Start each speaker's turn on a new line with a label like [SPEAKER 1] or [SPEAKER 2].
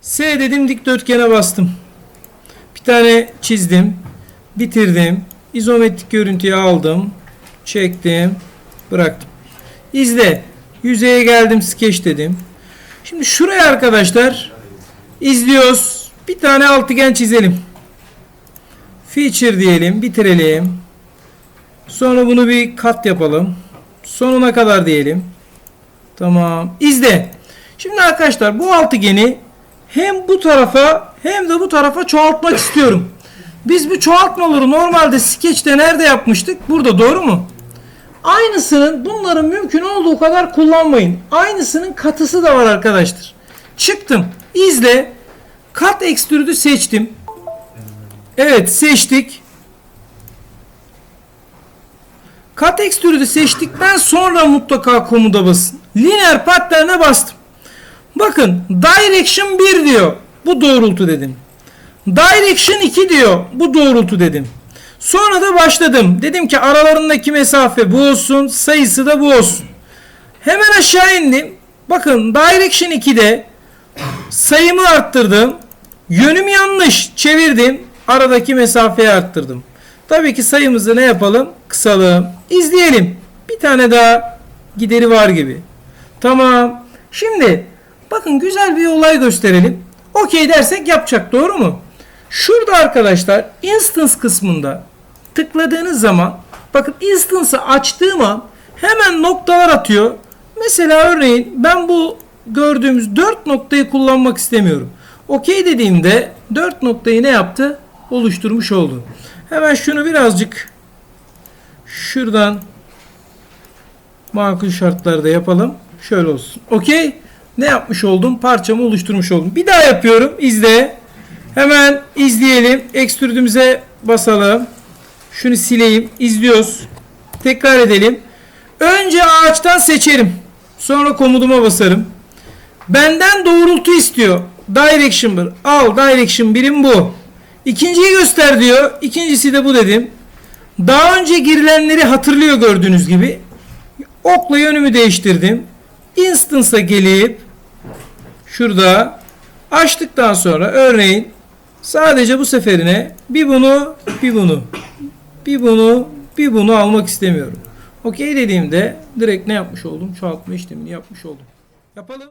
[SPEAKER 1] S dedim dikdörtgene bastım. Bir tane çizdim. Bitirdim. İzometrik görüntüyü aldım. Çektim. Bıraktım. İzle. Yüzeye geldim. Sketch dedim. Şimdi şuraya arkadaşlar izliyoruz. Bir tane altıgen çizelim. Feature diyelim. Bitirelim. Sonra bunu bir kat yapalım. Sonuna kadar diyelim. Tamam. İzle. Şimdi arkadaşlar bu altıgeni hem bu tarafa hem de bu tarafa çoğaltmak istiyorum. Biz bu çoğaltmaları normalde skeçte nerede yapmıştık? Burada doğru mu? Aynısının bunların mümkün olduğu kadar kullanmayın. Aynısının katısı da var arkadaşlar. Çıktım. İzle. Kat ekstrüdü seçtim. Evet seçtik. Kat ekstrüdü seçtikten sonra mutlaka komuda basın. Lineer pattern'e bastım. Bakın direction 1 diyor. Bu doğrultu dedim. Direction 2 diyor. Bu doğrultu dedim. Sonra da başladım. Dedim ki aralarındaki mesafe bu olsun. Sayısı da bu olsun. Hemen aşağı indim. Bakın direction 2'de sayımı arttırdım. Yönüm yanlış. Çevirdim. Aradaki mesafeyi arttırdım. Tabii ki sayımızı ne yapalım? Kısalım. İzleyelim. Bir tane daha gideri var gibi. Tamam. Şimdi bakın güzel bir olay gösterelim. Okey dersek yapacak doğru mu? Şurada arkadaşlar instance kısmında tıkladığınız zaman bakın instance'ı açtığım an hemen noktalar atıyor. Mesela örneğin ben bu gördüğümüz 4 noktayı kullanmak istemiyorum. Okey dediğimde 4 noktayı ne yaptı? Oluşturmuş oldu. Hemen şunu birazcık şuradan makul şartlarda yapalım. Şöyle olsun. Okey. Ne yapmış oldum? Parçamı oluşturmuş oldum. Bir daha yapıyorum. İzle. Hemen izleyelim. Ekstrüdümüze basalım. Şunu sileyim. İzliyoruz. Tekrar edelim. Önce ağaçtan seçerim. Sonra komutuma basarım. Benden doğrultu istiyor. Direction 1. Al direction birim bu. İkinciyi göster diyor. İkincisi de bu dedim. Daha önce girilenleri hatırlıyor gördüğünüz gibi. Okla yönümü değiştirdim. Instance'a gelip şurada açtıktan sonra örneğin sadece bu seferine bir bunu bir bunu bir bunu bir bunu almak istemiyorum. Okey dediğimde direkt ne yapmış oldum? Çoğaltma işlemini yapmış oldum. Yapalım.